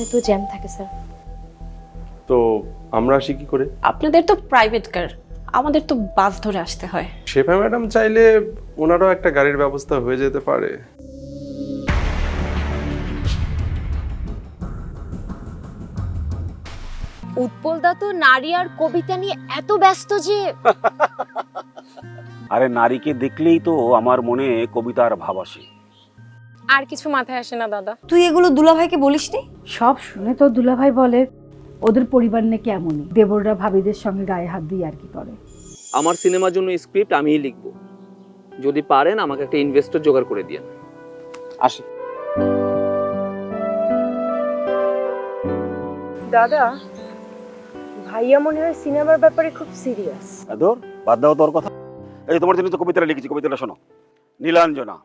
রাস্তায় তো জ্যাম থাকে স্যার। তো আমরা আসি কি করে? আপনাদের তো প্রাইভেট কার আমাদের তো বাস ধরে আসতে হয়। শেফা ম্যাডাম চাইলে ওনারও একটা গাড়ির ব্যবস্থা হয়ে যেতে পারে। উৎপলদা তো নারী আর কবিতা নিয়ে এত ব্যস্ত যে আরে নারীকে দেখলেই তো আমার মনে কবিতার ভাব আসে। আর কিছু মাথায় আসে না দাদা। তুই এগুলো দুলাভাইকে বলিসনি? সব শুনে তো দুলাভাই বলে ওদের পরিবার নাকি এমনই। দেবররা ভাবিদের সঙ্গে গায়ে হাত দিয়ে আর কি করে। আমার সিনেমার জন্য স্ক্রিপ্ট আমিই লিখব। যদি পারেন আমাকে একটা ইনভেস্টর জোগাড় করে দিন আসে। দাদা ভাইয়া মনে হয় সিনেমার ব্যাপারে খুব সিরিয়াস ধর বাদ দাও তোর কথা। এই তোমার জন্য তো কবিতাটা লিখেছি কবিতাটা শোনো। নীলাঞ্জনা।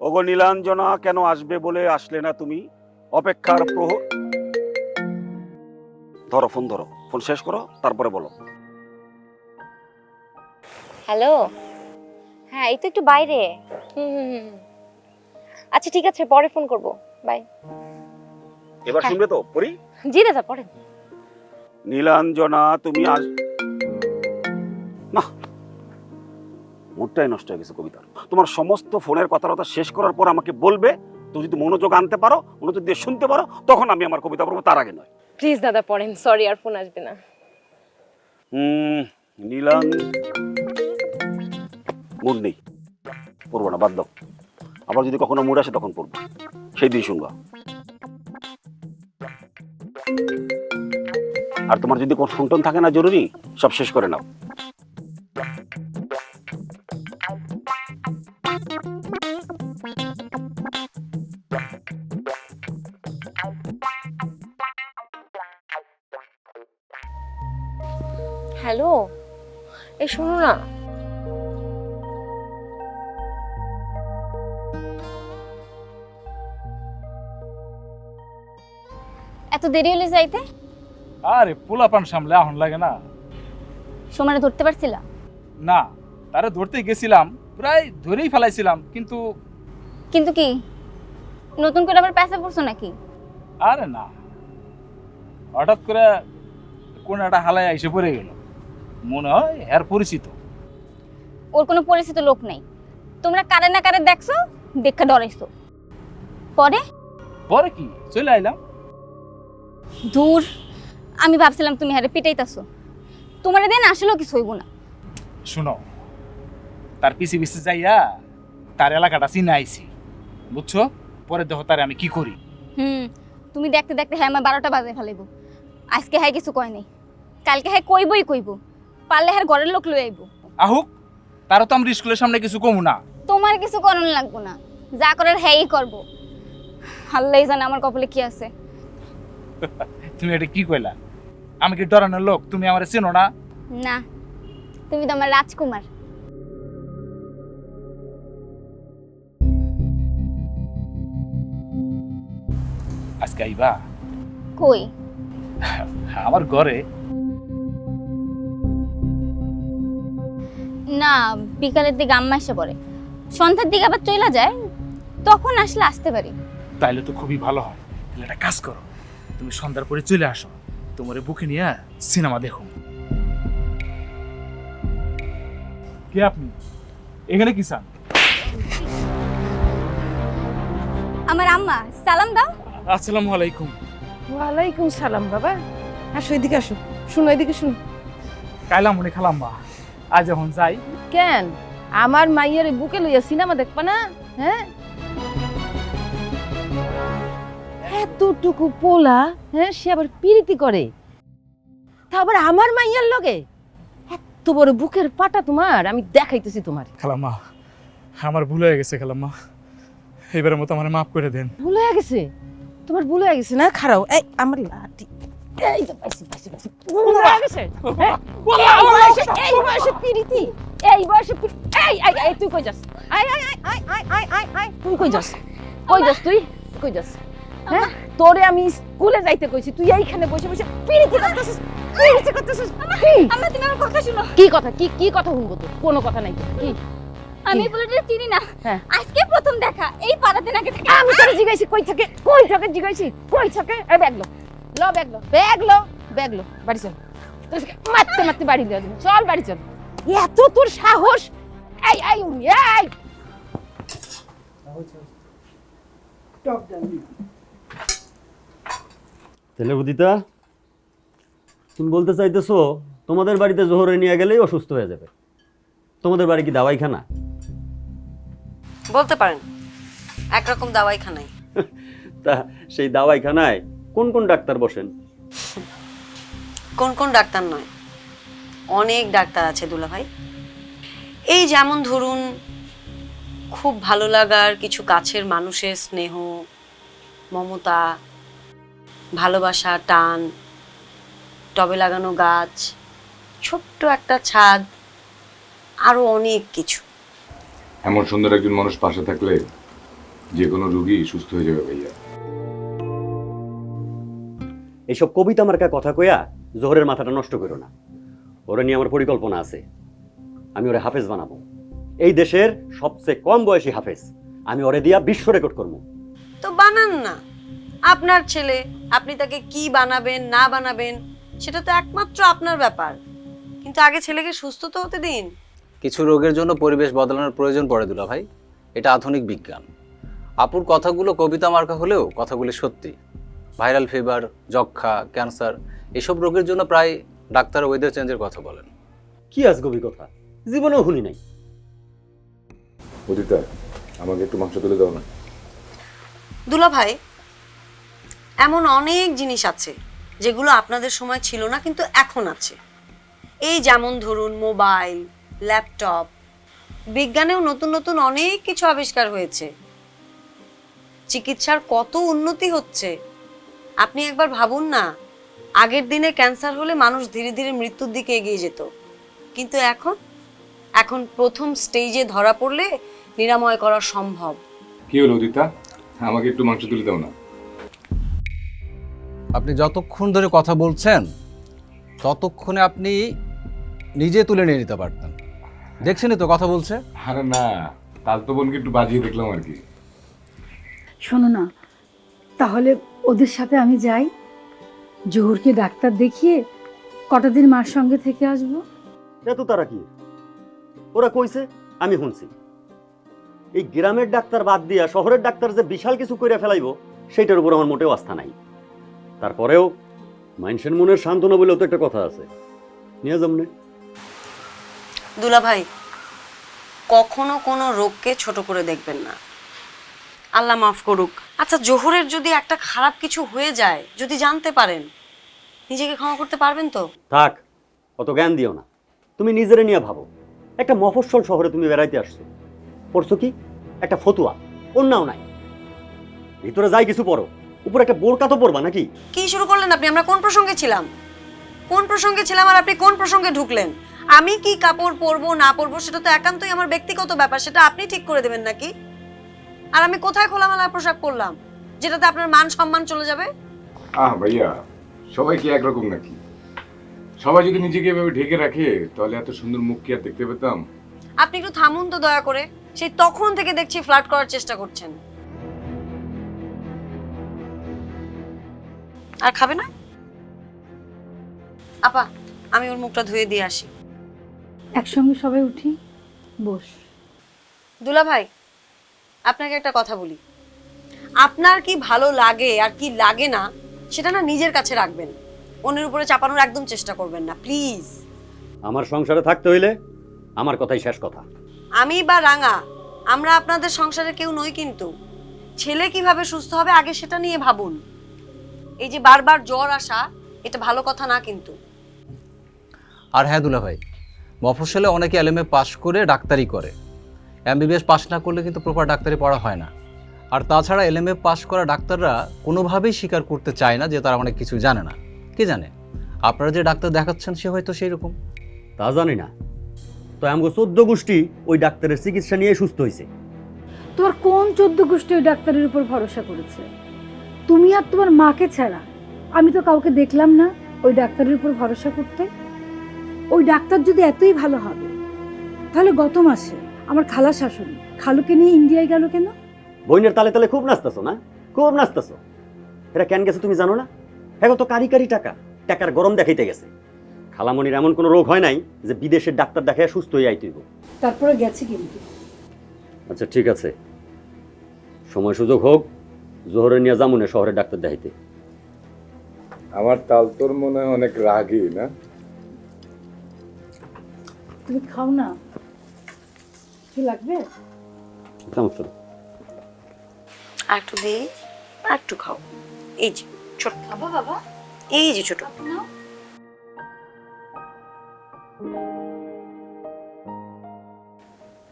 ওগো নীলাঞ্জনা কেন আসবে বলে আসলে না তুমি? অপেক্ষার প্রহ ধরো ফোন ধরো। ফোন শেষ করো তারপরে বলো। হ্যালো? হ্যাঁ এই তো একটু বাইরে। হুম হুম হুম আচ্ছা ঠিক আছে পরে ফোন করব। বাই। এবার শুনবে তো পড়ি? জি দাদা পরে নীলাঞ্জনা তুমি আস না মুডটাই নষ্ট হয়ে গেছে কবিতার। তোমার সমস্ত ফোনের কথাবার্তা শেষ করার পর আমাকে বলবে তুমি যদি মনোযোগ আনতে পারো মনোযোগ দিয়ে শুনতে পারো তখন আমি আমার কবিতা পড়ব তার আগে নয়। প্লিজ দাদা পড়েন। সরি আর ফোন আসবে না। হুম নীলাং মুড নেই। পড়ব না বাদ দাও। আবার যদি কখনো মুড আসে তখন পড়ব। সেই দিন শুনবা। আর তোমার যদি কোনো ফোন থাকে না জরুরি সব শেষ করে নাও। দেরি হলে যাইতে? আরে পোলাপান সামলে আহন লাগে না। সময় ধরতে পারছিলা? না তারা ধরতে গেছিলাম প্রায় ধরেই ফেলাইছিলাম কিন্তু কিন্তু কি? নতুন করে আবার পেঁচা পড়ছো নাকি? আরে না। হঠাৎ করে কোন একটা হালায় এসে পড়ে গেল। মনে হয় এর পরিচিত। ওর কোনো পরিচিত লোক নাই। তোমরা কারে না কারে দেখছ দেখা ডরাইছো। পরে? পরে কি? চলে আইলাম। দূর। আমি ভাবছিলাম তুমি হারে পিটাইতাছো। তোমার দেন আসলেও কিছু হইব না। শুনো তার পিছে পিছে যাইয়া তার এলাকাটা চিনে আইছি। বুঝছ? পরে দেখো তারে আমি কি করি। হুম তুমি দেখতে দেখতে হ্যাঁ আমার বারোটা বাজে ফেলাইব। আজকে হ্যাঁ কিছু কয় নাই। কালকে হ্যাঁ কইবই কইব। পারলে হ্যাঁ ঘরের লোক লই আইব। আহুক তারও তো আমরা স্কুলের সামনে কিছু কমু না। তোমার কিছু করণ লাগবো না। যা করার হ্যাঁই করব। আল্লাহ জানে আমার কপালে কি আছে। তুমি এটা কি কইলা? আমি কি ডরানোর লোক? তুমি আমার চেনো না? না তুমি তো আমার রাজকুমার। আজকে আইবা? কই? আমার ঘরে। না বিকালের দিকে আম্মা এসে পড়ে। সন্ধ্যার দিকে আবার চলে যায় তখন আসলে আসতে পারি। তাইলে তো খুবই ভালো হয়। তাহলে একটা কাজ করো। তুমি সন্ধ্যার পরে চলে আসো। তোমার বুকে নিয়ে সিনেমা দেখো। কে আপনি? এখানে কি চান আমার আম্মা সালাম দাও। আসসালামু আলাইকুম। ওয়ালাইকুম সালাম বাবা। আসো এদিকে আসো। শুনো এদিকে শুনো। কাইলা মনে খালাম বা আজ যখন যাই। কেন? আমার মাইয়ের বুকে লইয়া সিনেমা দেখবা না? হ্যাঁ? এতটুকু পোলা হ্যাঁ সে আবার পিরিতি করে। তা আবার আমার মাইয়ার লগে? এত বড় বুকের পাটা তোমার আমি দেখাইতেছি তোমার। খালাম্মা আমার ভুল হয়ে গেছে খালাম্মা। এবারে মতো আমার মাফ করে দেন। ভুল হয়ে গেছে? তোমার ভুল হয়ে গেছে না? খারাও এই আমার লাঠি। এই তো পাইছি পাইছি ভুল হয়ে গেছে? হ্যাঁ? এই বয়সে এই বয়সে এই আই আই তুই কই যাস? আই আই আই আই আই আই তুই কই যাস? কই যাস তুই? কই যাস? হ্যাঁ? তোরে আমি স্কুলে যাইতে কইছি তুই এইখানে বসে বসে পিরিতি করতেছিস পিরিতি করতেছিস। কি? আম্মা তুমি আমার কথা শুনো। কি কথা? কি কি কথা শুনব তোর? কোনো কথা নাই কি? আমি পোলাটা চিনি না। হ্যাঁ। আজকে প্রথম দেখা এই পাড়াতে নাকি থাকে। আমি তোরে জিগাইছি কই থাকে? কই থাকে জিগাইছি কই থাকে? এই ব্যাগ লো। ল ব্যাগ লো। ব্যাগ লো। ব্যাগ লো। বাড়ি চল। তোকে মারতে মারতে বাড়ি দিয়ে দেবো চল বাড়ি চল। এত তোর সাহস! এই এই এই! তাহলে উদিতা তুমি বলতে চাইতেছো তোমাদের বাড়িতে জোহরে নিয়ে গেলেই অসুস্থ হয়ে যাবে। তোমাদের বাড়ি কি দাওয়াইখানা? বলতে পারেন একরকম দাওয়াইখানাই তা সেই দাওয়াইখানায় কোন কোন ডাক্তার বসেন? কোন কোন ডাক্তার নয় অনেক ডাক্তার আছে দুলাভাই। এই যেমন ধরুন খুব ভালো লাগার কিছু কাছের মানুষের স্নেহ মমতা ভালোবাসা টান টবে লাগানো গাছ ছোট্ট একটা ছাদ আরও অনেক কিছু। এমন সুন্দর একজন মানুষ পাশে থাকলে যে কোনো রুগী সুস্থ হয়ে যাবে ভাইয়া। এইসব কবিতা মার্কা কথা কইয়া জোহরের মাথাটা নষ্ট করো না। ওরা নিয়ে আমার পরিকল্পনা আছে। আমি ওরে হাফেজ বানাবো। এই দেশের সবচেয়ে কম বয়সী হাফেজ আমি ওরে দিয়া বিশ্ব রেকর্ড করব। তো বানান না। আপনার ছেলে আপনি তাকে কি বানাবেন না বানাবেন সেটা তো একমাত্র আপনার ব্যাপার। কিন্তু আগে ছেলেকে সুস্থ তো হতে দিন। কিছু রোগের জন্য পরিবেশ বদলানোর প্রয়োজন পড়ে দুলা ভাই। এটা আধুনিক বিজ্ঞান। আপুর কথাগুলো কবিতা মার্কা হলেও কথাগুলি সত্যি। ভাইরাল ফিভার যক্ষা ক্যান্সার এসব রোগের জন্য প্রায় ডাক্তার ওয়েদার চেঞ্জের কথা বলেন। কি আজ আজগবি কথা? জীবনেও শুনি নাই। উদিতা আমাকে একটু মাংস তুলে দাও না। দুলা ভাই এমন অনেক জিনিস আছে যেগুলো আপনাদের সময় ছিল না, কিন্তু এখন আছে। এই যেমন ধরুন মোবাইল, ল্যাপটপ, বিজ্ঞানেও নতুন নতুন অনেক কিছু আবিষ্কার হয়েছে। চিকিৎসার কত উন্নতি হচ্ছে, আপনি একবার ভাবুন না, আগের দিনে ক্যান্সার হলে মানুষ ধীরে ধীরে মৃত্যুর দিকে এগিয়ে যেত। কিন্তু এখন? এখন প্রথম স্টেজে ধরা পড়লে নিরাময় করা সম্ভব। কি হলো উদিতা? আমাকে একটু মাংস তুলে দাও না। আপনি যতক্ষণ ধরে কথা বলছেন ততক্ষণে আপনি নিজে তুলে নিয়ে নিতে পারতেন। দেখছেনই তো কথা বলছে? আরে না তাল তো বোনকে একটু বাজিয়ে দেখলাম আর কি। শোনো না তাহলে ওদের সাথে আমি যাই। জোহরকে ডাক্তার দেখিয়ে কটা দিন মার সঙ্গে থেকে আসব। এত তারা কি? ওরা কইছে আমি শুনছি। এই গ্রামের ডাক্তার বাদ দিয়া শহরের ডাক্তার যে বিশাল কিছু করে ফেলাইবো সেইটার উপর আমার মোটেও আস্থা নাই। তারপরেও মানুষের মনের সান্ত্বনা বলেও তো একটা কথা আছে। নিয়ে যামনে দুলা ভাই কখনো কোনো রোগকে ছোট করে দেখবেন না। আল্লাহ মাফ করুক। আচ্ছা জোহরের যদি একটা খারাপ কিছু হয়ে যায় যদি জানতে পারেন নিজেকে ক্ষমা করতে পারবেন তো? থাক অত জ্ঞান দিও না। তুমি নিজেরে নিয়ে ভাবো। একটা মফস্বল শহরে তুমি বেড়াইতে আসছো। পড়ছো কি? একটা ফতুয়া। অন্যাও নাই। ভিতরে যাই কিছু পড়ো। উপর একটা বোরকা তো পড়বা নাকি? কি শুরু করলেন আপনি? আমরা কোন প্রসঙ্গে ছিলাম? কোন প্রসঙ্গে ছিলাম আর আপনি কোন প্রসঙ্গে ঢুকলেন? আমি কি কাপড় পরবো না পরবো সেটা তো একান্তই আমার ব্যক্তিগত ব্যাপার সেটা আপনি ঠিক করে দেবেন নাকি? আর আমি কোথায় খোলামেলা পোশাক পরলাম যেটাতে আপনার মান সম্মান চলে যাবে? আহ ভাইয়া সবাই কি একরকম নাকি? সবাই যদি নিজেকে এভাবে ঢেকে রাখে তাহলে এত সুন্দর মুখ কি আর দেখতে পেতাম? আপনি একটু থামুন তো দয়া করে। সেই তখন থেকে দেখছি ফ্লার্ট করার চেষ্টা করছেন। আর খাবে না? আপা আমি ওর মুখটা ধুয়ে দিয়ে আসি। একসঙ্গে সবাই উঠি বস। দুলা ভাই আপনাকে একটা কথা বলি। আপনার কি ভালো লাগে আর কি লাগে না সেটা না নিজের কাছে রাখবেন। অন্যের উপরে চাপানোর একদম চেষ্টা করবেন না প্লিজ। আমার সংসারে থাকতে হইলে আমার কথাই শেষ কথা। আমি বা রাঙা আমরা আপনাদের সংসারে কেউ নই কিন্তু। ছেলে কীভাবে সুস্থ হবে আগে সেটা নিয়ে ভাবুন। এই যে বারবার জ্বর আসা এটা ভালো কথা না কিন্তু। আর হ্যাঁ দুলা ভাই মফসলে অনেকে এলএমএ পাশ করে ডাক্তারি করে। এমবিবিএস পাস না করলে কিন্তু প্রপার ডাক্তারি পড়া হয় না। আর তাছাড়া এলএমএ পাস করা ডাক্তাররা কোনোভাবেই স্বীকার করতে চায় না যে তারা অনেক কিছু জানে না। কে জানে? আপনারা যে ডাক্তার দেখাচ্ছেন সে হয়তো সেই রকম তা জানি না। তো আমগো চোদ্দ গোষ্ঠী ওই ডাক্তারের চিকিৎসা নিয়ে সুস্থ হয়েছে তোমার কোন চোদ্দ গোষ্ঠী ওই ডাক্তারের উপর ভরসা করেছে? তুমি আর তোমার মাকে ছাড়া। আমি তো কাউকে দেখলাম না ওই ডাক্তারের উপর ভরসা করতে। ওই ডাক্তার যদি এতই ভালো হবে তাহলে গত মাসে আমার খালা শাশুড়ি খালুকে নিয়ে ইন্ডিয়ায় গেল কেন? বইনের তালে তালে খুব নাচতেছো না? খুব নাচতেছো। এরা কেন গেছে তুমি জানো না? হ্যাঁ তো কারি কারি টাকা টাকার গরম দেখাইতে গেছে। খালামণির এমন কোনো রোগ হয় নাই যে বিদেশের ডাক্তার দেখায় সুস্থ হয়ে আইতেইব তারপরে গেছে কিন্তু। আচ্ছা ঠিক আছে। সময় সুযোগ হোক জোহরে নিয়ে যামুনে শহরের ডাক্তার দেখাইতে। আমার তাল তোর মনে হয় অনেক রাগী না? তুমি খাও না। কি লাগবে? সমস্যা নেই। আর একটু দে আর একটু খাও। এই যে ছোট। খাব বাবা। এই যে ছোট।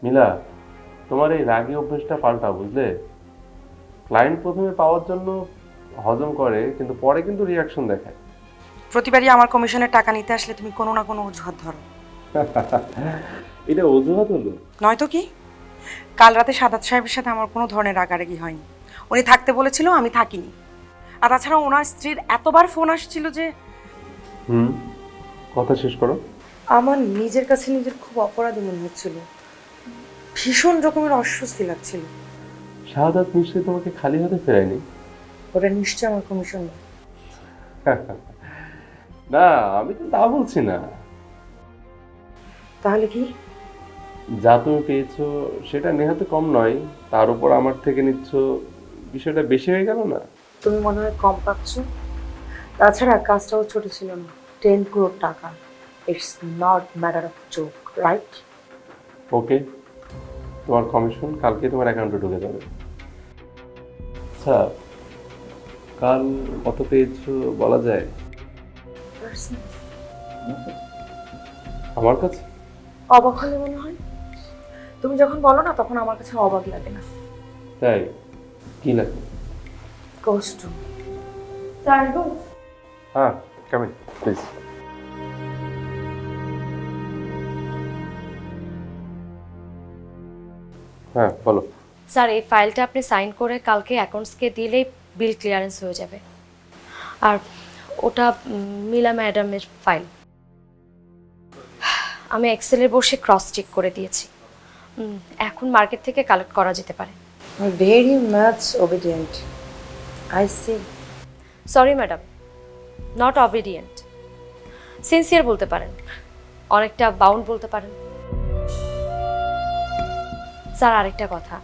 মিলা তোমার এই রাগী অভ্যেসটা পাল্টা বুঝলে? ক্লায়েন্ট প্রথমে পাওয়ার জন্য হজম করে কিন্তু পরে কিন্তু রিয়াকশন দেখায়। প্রতিবারই আমার কমিশনের টাকা নিতে আসলে তুমি কোনো না কোনো অজুহাত ধরো। এটা অজুহাত হলো? নয়তো কি? কাল রাতে সাদাত সাহেবের সাথে আমার কোনো ধরনের রাগারাগি হয়নি। উনি থাকতে বলেছিল আমি থাকিনি। আর তাছাড়া ওনার স্ত্রীর এতবার ফোন আসছিল যে হুম কথা শেষ করো। আমার নিজের কাছে নিজের খুব অপরাধী মনে হচ্ছিল। ভীষণ রকমের অস্বস্তি লাগছিল। শাহাদাত নিশ্চয়ই তোমাকে খালি হাতে ফেরায়নি? ওটা নিশ্চয় আমার কমিশন না। না আমি তো তা বলছি না। তাহলে কি? যা তুমি পেয়েছ সেটা নেহাতে কম নয়। তার উপর আমার থেকে নিচ্ছ বিষয়টা বেশি হয়ে গেল না? তুমি মনে হয় কম পাচ্ছ। তাছাড়া কাজটাও ছোট ছিল না। টেন ক্রোড টাকা। It's not matter of joke right okay তোমার কমিশন কালকে তোমার অ্যাকাউন্টে ঢুকে যাবে। আচ্ছা কাল কত পেয়েছ বলা যায়? আমার কাছে? অবাক হলে মনে হয়। তুমি যখন বলো না তখন আমার কাছে অবাক লাগে না। তাই? কি লাগে? কষ্ট হ্যাঁ কামিন প্লিজ হ্যাঁ বলো। স্যার এই ফাইলটা আপনি সাইন করে কালকে অ্যাকাউন্টসকে দিলেই বিল ক্লিয়ারেন্স হয়ে যাবে। আর ওটা মিলা ম্যাডামের ফাইল। আমি এক্সেলে বসে ক্রস চেক করে দিয়েছি। এখন মার্কেট থেকে কালেক্ট করা যেতে পারে। Very much obedient I see sorry madam. Not obedient sincere বলতে পারেন। অনেকটা বাউন্ড বলতে পারেন। স্যার আরেকটা কথা।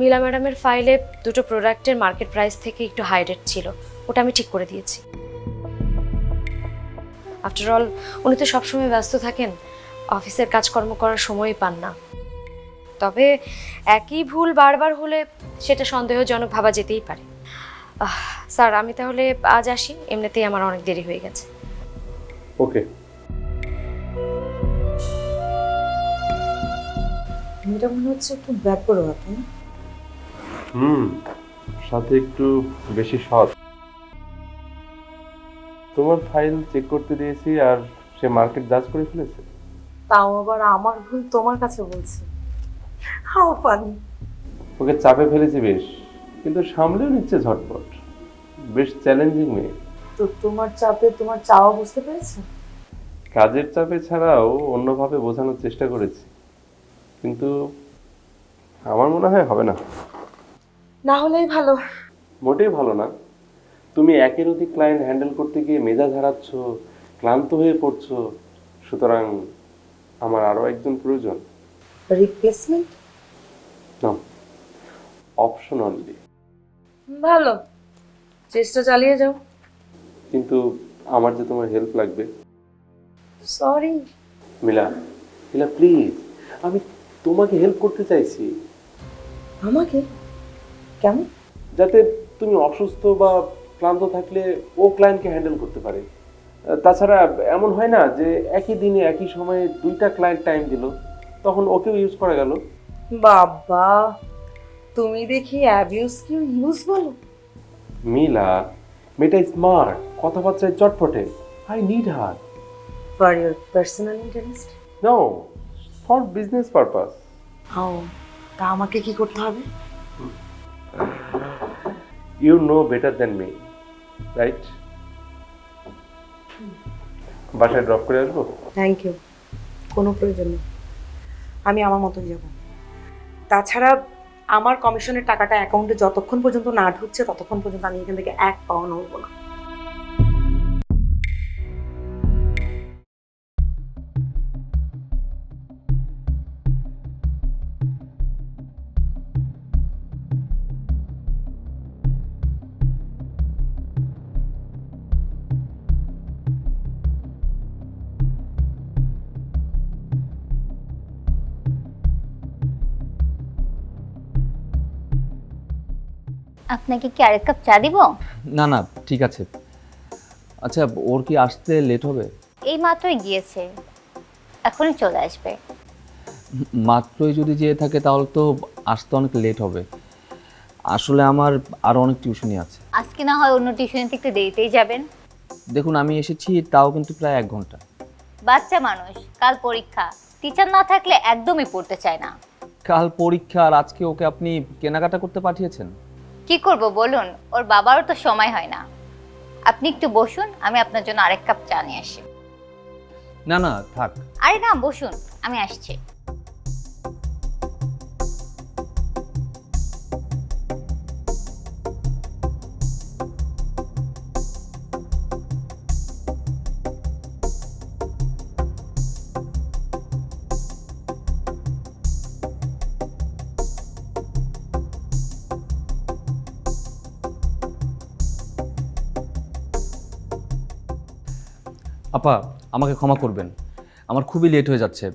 মিলা ম্যাডামের ফাইলে দুটো প্রোডাক্টের মার্কেট প্রাইস থেকে একটু হাই রেট ছিল। ওটা আমি ঠিক করে দিয়েছি। আফটার অল উনি তো সবসময় ব্যস্ত থাকেন। অফিসের কাজকর্ম করার সময়ই পান না। তবে একই ভুল বারবার হলে সেটা সন্দেহজনক ভাবা যেতেই পারে। স্যার আমি তাহলে আজ আসি। এমনিতেই আমার অনেক দেরি হয়ে গেছে। ওকে এটা মনে হচ্ছে একটু ব্যাপারও আপনি হুম সাথে একটু বেশি সৎ তোমার ফাইল চেক করতে দিয়েছি আর সে মার্কেট জাজ করে ফেলেছে। তাও আবার আমার ভুল তোমার কাছে বলছি। হাও ফানি। ওকে চাপে ফেলেছি বেশ কিন্তু সামলেও নিচ্ছে ঝটপট। বেশ চ্যালেঞ্জিং মেয়ে। তো তোমার চাপে তোমার চাওয়া বুঝতে পেরেছ? কাজের চাপে ছাড়াও অন্যভাবে বোঝানোর চেষ্টা করেছি। কিন্তু আমার মনে হয় হবে না। না হলেই ভালো। মোটেই ভালো না। তুমি একের অধিক ক্লায়েন্ট হ্যান্ডেল করতে গিয়ে মেজাজ হারাচ্ছ ক্লান্ত হয়ে পড়ছো। সুতরাং আমার আরও একজন প্রয়োজন। রিপ্লেসমেন্ট না অপশন অনলি ভালো। চেষ্টা চালিয়ে যাও। কিন্তু আমার যে তোমার হেল্প লাগবে। সরি মিলা মিলা প্লিজ আমি তোমাকে হেল্প করতে চাইছি। আমাকে? কেমন যাতে তুমি অসুস্থ বা ক্লান্ত থাকলে ও ক্লায়েন্টকে হ্যান্ডেল করতে পারে। তাছাড়া এমন হয় না যে একই দিনে একই সময়ে দুইটা ক্লায়েন্ট টাইম দিল তখন ওকেও ইউজ করা গেল। বাবা তুমি দেখি অ্যাবিউজ কি ইউজ বলো। মিলা মেয়েটা স্মার্ট কথাবার্তায় চটপটে। I need her for your personal interest no for business purpose ও তা আমাকে কি করতে হবে? You know better than me right বাসায় ড্রপ করে আসব? থ্যাংক ইউ কোনো প্রয়োজন নেই। আমি আমার মতোই যাব। তাছাড়া আমার কমিশনের টাকাটা অ্যাকাউন্টে যতক্ষণ পর্যন্ত না ঢুকছে, ততক্ষণ পর্যন্ত আমি এখান থেকে এক পাওয়া নড়বো না। আপনাকে কি আরেক কাপ চা দিব? না না ঠিক আছে। আচ্ছা ওর কি আসতে লেট হবে? এই মাত্রই গিয়েছে। এখনই চলে আসবে। মাত্রই যদি যেয়ে থাকে তাহলে তো আসতে অনেক লেট হবে। আসলে আমার আরও অনেক টিউশনি আছে। আজকে না হয় অন্য টিউশনিতে একটু দেরিতেই যাবেন। দেখুন আমি এসেছি তাও কিন্তু প্রায় এক ঘণ্টা। বাচ্চা মানুষ কাল পরীক্ষা। টিচার না থাকলে একদমই পড়তে চায় না। কাল পরীক্ষা আর আজকে ওকে আপনি কেনাকাটা করতে পাঠিয়েছেন? কি করব বলুন? ওর বাবারও তো সময় হয় না। আপনি একটু বসুন আমি আপনার জন্য আরেক কাপ চা নিয়ে আসি। না না থাক। আরে না বসুন আমি আসছি। আপা আমাকে ক্ষমা করবেন। আমার খুবই লেট হয়ে যাচ্ছে।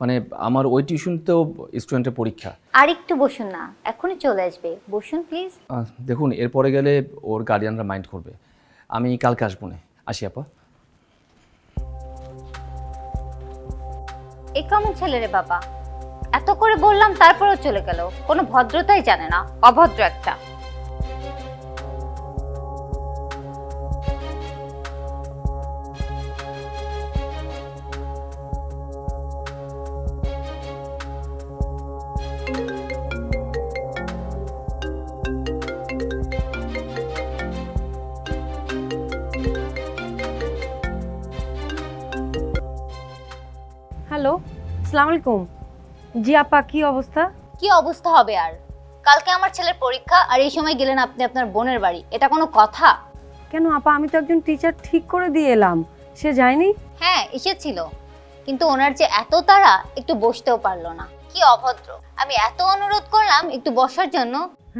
মানে আমার ওই টিউশনতেও স্টুডেন্টের পরীক্ষা। আর একটু বসুন না এখনই চলে আসবে। বসুন প্লিজ দেখুন এরপরে গেলে ওর গার্ডিয়ানরা মাইন্ড করবে। আমি কালকে আসব না। আসি আপা। এ কেমন ছেলে রে বাবা? এত করে বললাম তারপরেও চলে গেল। কোনো ভদ্রতাই জানে না। অভদ্র একটা। হ্যালো সালাম আলাইকুম জি আপা কি অবস্থা? কি অবস্থা হবে আর? কালকে আমার ছেলের পরীক্ষা আর এই সময় গেলেন আপনি আপনার বোনের বাড়ি। এটা কোনো কথা? কেন আপা আমি তো একজন টিচার ঠিক করে দিয়ে এলাম। সে যায়নি? হ্যাঁ এসেছিল। কিন্তু ওনার যে এত তাড়া একটু বসতেও পারল না। কি অভদ্র। আমি এত অনুরোধ করলাম একটু বসার জন্য।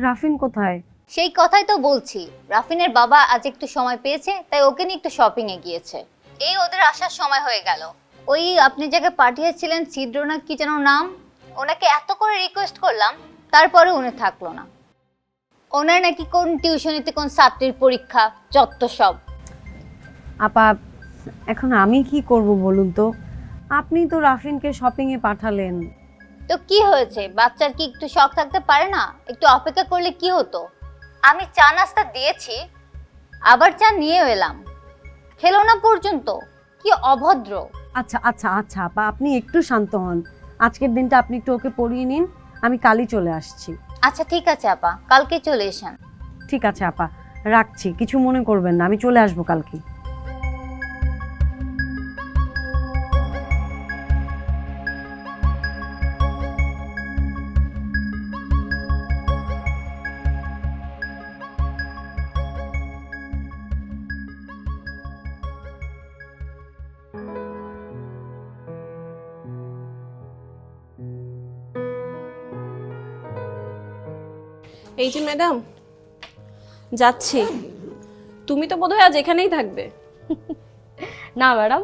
রাফিন কোথায়? সেই কথাই তো বলছি। রাফিনের বাবা আজ একটু সময় পেয়েছে তাই ওকে নিয়ে একটু শপিং এ গিয়েছে। এই ওদের আসার সময় হয়ে গেল। ওই আপনি যাকে পাঠিয়েছিলেন ছিদ্রনা কি যেন নাম ওনাকে এত করে রিকোয়েস্ট করলাম তারপরে উনি থাকল না। ওনার নাকি কোন টিউশনিতে কোন ছাত্রীর পরীক্ষা যত সব। আপা এখন আমি কি করব বলুন তো? আপনি তো রাফিনকে শপিং এ পাঠালেন। তো কি হয়েছে? বাচ্চার কি একটু শখ থাকতে পারে না? একটু অপেক্ষা করলে কি হতো? আমি চা নাস্তা দিয়েছি আবার চা নিয়েও এলাম। খেলো না পর্যন্ত কি অভদ্র। আচ্ছা আচ্ছা আচ্ছা আপা আপনি একটু শান্ত হন। আজকের দিনটা আপনি একটু ওকে পড়িয়ে নিন আমি কালই চলে আসছি। আচ্ছা ঠিক আছে আপা কালকে চলে এসেন। ঠিক আছে আপা রাখছি কিছু মনে করবেন না আমি চলে আসব কালকে এই যে ম্যাডাম যাচ্ছি। তুমি তো বোধহয় আজ এখানেই থাকবে। না ম্যাডাম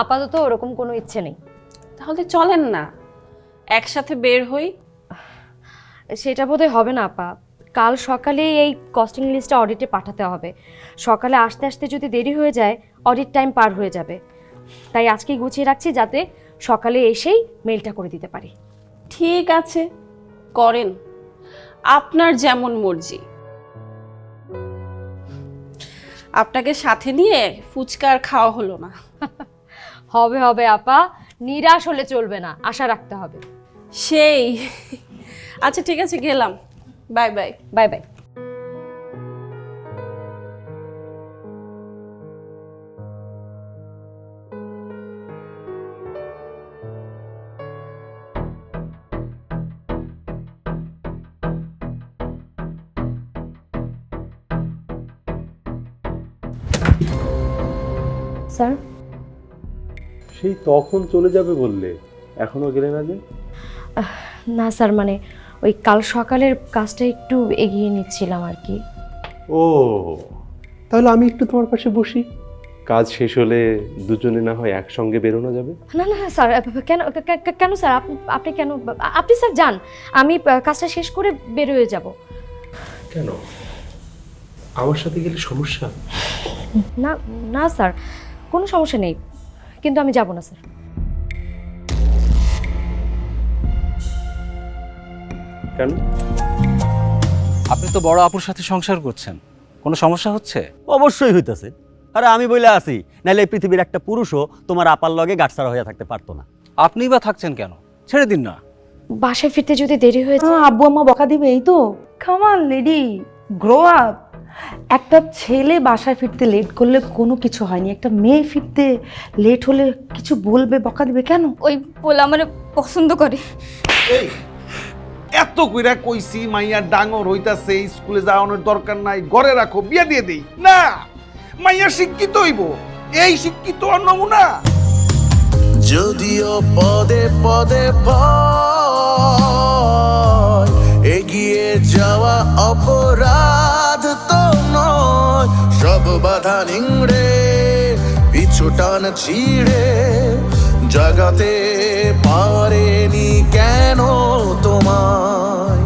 আপাতত ওরকম কোনো ইচ্ছে নেই। তাহলে চলেন না একসাথে বের হই। সেটা বোধহয় হবে না আপা। কাল সকালে এই কস্টিং লিস্টটা অডিটে পাঠাতে হবে। সকালে আসতে আসতে যদি দেরি হয়ে যায় অডিট টাইম পার হয়ে যাবে। তাই আজকেই গুছিয়ে রাখছি যাতে সকালে এসেই মেলটা করে দিতে পারি। ঠিক আছে করেন। আপনার যেমন মর্জি। আপনাকে সাথে নিয়ে ফুচকার খাওয়া হলো না। হবে হবে আপা নিরাশ হলে চলবে না আশা রাখতে হবে। সেই। আচ্ছা ঠিক আছে গেলাম। Bye bye. Bye bye. Sir. সেই তখন চলে যাবে বললে এখনও গেলে না যে? না স্যার মানে ওই কাল সকালের কাজটা একটু এগিয়ে নিচ্ছিলাম আর কি। ও তাহলে আমি একটু তোমার পাশে বসি। কাজ শেষ হলে দুজনে না হয় একসঙ্গে বেরোনো যাবে? না না স্যার কেন কেন স্যার? আপ- আপনি কেন আপনি স্যার যান আমি কাজটা শেষ করে বেরোয় যাব। কেন? আমার সাথে গেলে সমস্যা? না না স্যার কোনো সমস্যা নেই। কিন্তু আমি যাব না স্যার। কেন? আপনি তো বড় আপুর সাথে সংসার করছেন। কোনো সমস্যা হচ্ছে? অবশ্যই হইতাছে। আরে আমি বইলে আছি নাহলে এই পৃথিবীর একটা পুরুষও তোমার আপার লগে গাটসারা হইয়া থাকতে পারতো না। আপনিই বা থাকছেন কেন? ছেড়ে দিন না। বাসায় ফিরতে যদি দেরি হয়ে যায় আব্বু আম্মা বকা দিবে এই তো। কামান লেডি গ্রো আপ একটা ছেলে বাসায় ফিরতে লেট করলে কোনো কিছু হয়নি। একটা মেয়ে ফিরতে লেট হলে কিছু বলবে বকা দিবে কেন? ওই বলে আমার পছন্দ করে। এই এত কইরা কইছি মাইয়া ডাঙর হইতাছে স্কুলে যাওয়ানোর দরকার নাই ঘরে রাখো বিয়া দিয়ে দেই। না মাইয়া শিক্ষিত হইব এই শিক্ষিত আর নমুনা যদিও পদে পদে ভয় এগিয়ে যাওয়া অপরাধ তো নয়। সব বাধা নিংড়ে, পিছু টান ছিঁড়ে। জাগাতে পারেনি কেন তোমার